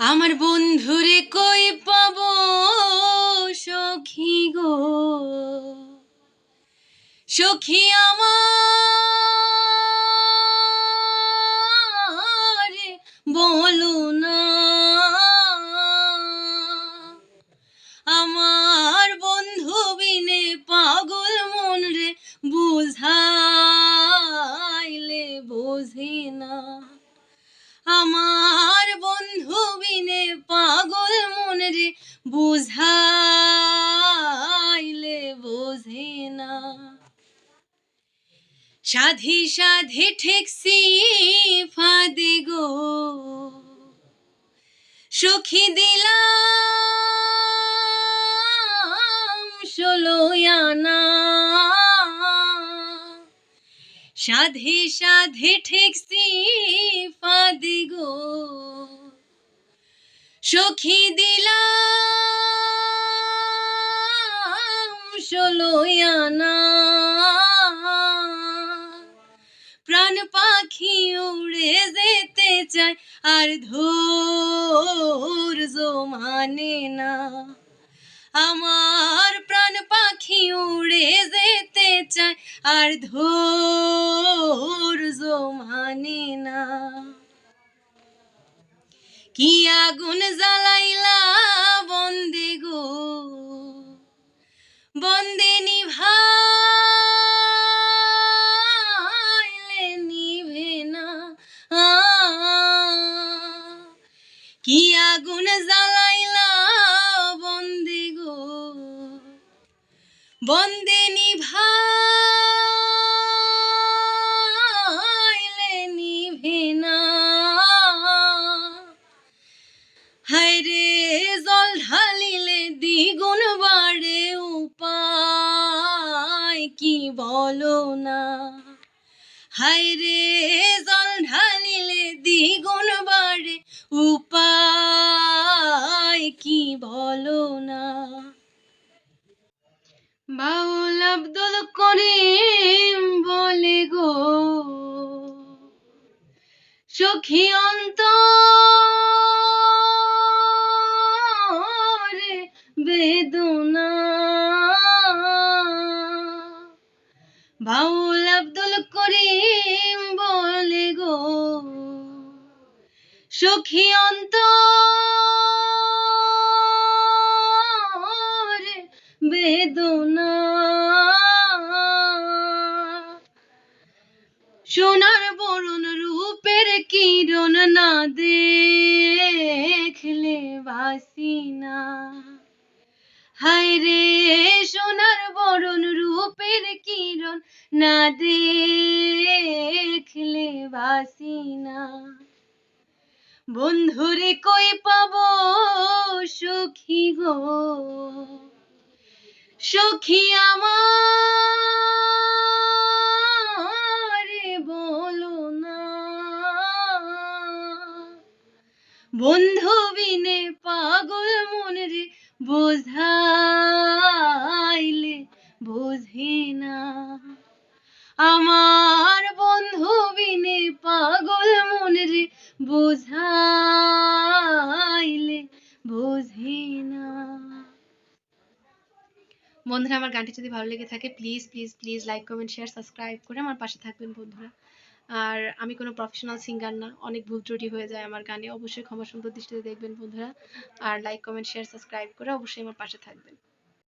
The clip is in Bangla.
আমার বন্ধুরে কই পাব সখী গো? সখী আমার সাধি সাধি ঠেকসি ফাদে গো। সখী দিলাম সাধে সাধে ঠেকসি ফাদে গো। সখী দিলাম ষোলো পাখি উড়ে যেতে চায়, আর ধৈর্য মানে না। আমার প্রাণ পাখি উড়ে যেতে চায়, আর ধৈর্য মানে না। কি আগুন জ্বালাইলা বন্দে নিভাইলে নিভে না। হায়রে জল ঢালিলে দ্বিগুণ বাড়ে উপায়, কি বলো না? হায়রে জল ঢালিলে দ্বিগুণ বাড়ে উপায়, কি বলো না? বাউল আব্দুল করিম বলে গো। সখী অন্তরে বেদনা। বাউল আব্দুল করিম বলে গো। সখী অন্তরে সোনার বরণ রূপের কিরণ না দেখলে বাসি না। হায় রে, সোনার বরণ রূপের কিরণ না দেখলে বাসি না। বন্ধুরে কই পাবো সখী গো? সখী আমার বন্ধু বিনে পাগল মন রে বোঝাইলে বোঝে না আমার বন্ধু বিনে পাগল মন রে বোঝাইলে বোঝে না বন্ধুরা, আমার গানটি যদি ভালো লেগে থাকে please please please like comment share subscribe করে আমার পাশে থাকবেন বন্ধুরা। আর আমি কোনো প্রফেশনাল সিঙ্গার না। অনেক ভুল ত্রুটি হয়ে যায় আমার গানে। অবশ্যই ক্ষমা দৃষ্টিতে দেখবেন বন্ধুরা। আর লাইক কমেন্ট শেয়ার সাবস্ক্রাইব করে অবশ্যই আমার পাশে থাকবেন।